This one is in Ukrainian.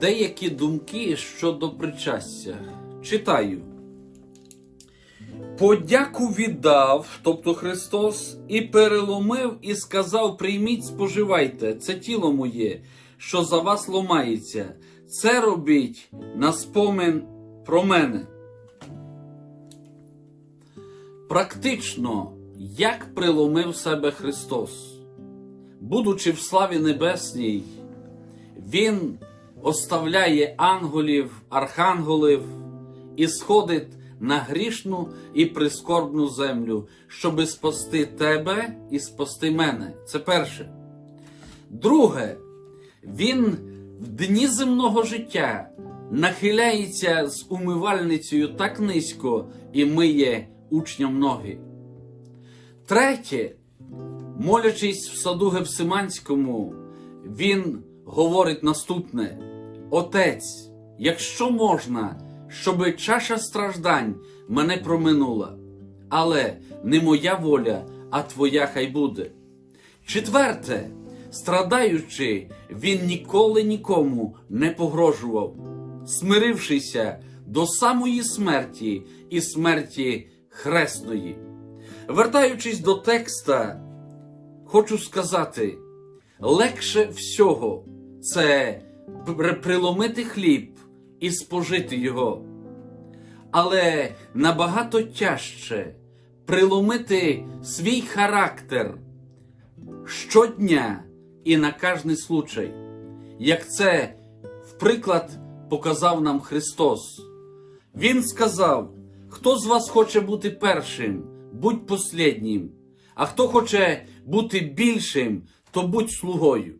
Деякі думки щодо причастя. Читаю. Подяку віддав, тобто Христос, і переломив, і сказав: Прийміть, споживайте, це тіло моє, що за вас ломається. Це робіть на спомин про мене. Практично, як приломив себе Христос, будучи в славі небесній, Він оставляє ангелів, архангелів і сходить на грішну і прискорбну землю, щоби спасти тебе і спасти мене. Це перше. Друге, він в дні земного життя нахиляється з умивальницею так низько і миє учням ноги. Третє, молячись в саду Гефсиманському, він говорить наступне: Отець, якщо можна, щоби чаша страждань мене проминула, але не моя воля, а твоя хай буде. Четверте, страдаючи, він ніколи нікому не погрожував, смирившися до самої смерті і смерті хресної. Вертаючись до текста, хочу сказати, легше всього це приломити хліб і спожити його. Але набагато тяжче приломити свій характер щодня і на кожний случай, як це в приклад показав нам Христос. Він сказав: хто з вас хоче бути першим, будь посліднім, а хто хоче бути більшим, то будь слугою.